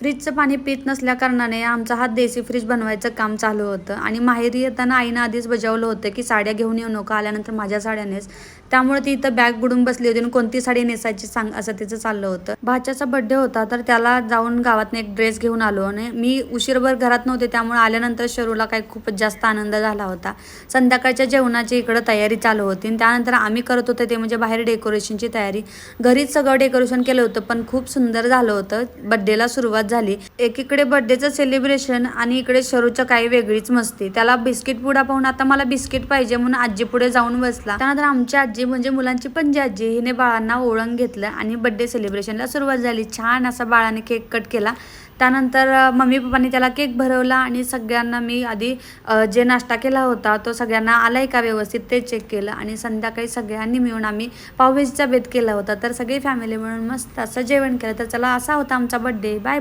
फ्रीजचं पाणी पित नसल्या कारणाने आमचा हा देसी फ्रीज बनवायचं काम चालू होतं. आणि माहेरी येताना आईनं आधीच बजावलं होतं की साड्या घेऊन येऊ नको आल्यानंतर माझ्या साड्या नेस. त्यामुळे ती इथं बॅग बुडून बसली होती आणि कोणती साडी नेसायची सांग असं तिचं चाललं होतं. भाच्याचा बड्डे होता तर त्याला जाऊन गावातनं एक ड्रेस घेऊन आलो आणि मी उशीरभर घरात नव्हते त्यामुळे आल्यानंतर शरूला काही खूपच जास्त आनंद झाला होता. संध्याकाळच्या जेवणाची इकडं तयारी चालू होती आणि त्यानंतर आम्ही करत होतो ते म्हणजे बाहेर डेकोरेशनची तयारी. घरीच सगळं डेकोरेशन केलं होतं पण खूप सुंदर झालं होतं. बड्डेला सुरुवात झाली. एकीकडे बर्थडेचं सेलिब्रेशन आणि इकडे शरूच्या काही वेगळीच मस्ती. त्याला बिस्किट पुडा पाहून आता मला बिस्किट पाहिजे म्हणून आजी पुढे जाऊन बसला. त्यानंतर आमची आजी म्हणजे मुलांची पणजी आजी हिने बाळांना ओळख घेतलं आणि बर्थडे सेलिब्रेशनला सुरुवात झाली. छान असा बाळाने केक कट केला. त्यानंतर मम्मी पप्पांनी त्याला केक भरवला आणि सगळ्यांना मी आधी जे नाश्ता केला होता तो सगळ्यांना आलाय का व्यवस्थित ते चेक केलं आणि संध्याकाळी सगळ्यांनी मिळून आम्ही पावभाजीचा बेत केला होता. तर सगळी फॅमिली मिळून मस्त असं जेवण केलं. तर चला असा होता आमचा बड्डे बाय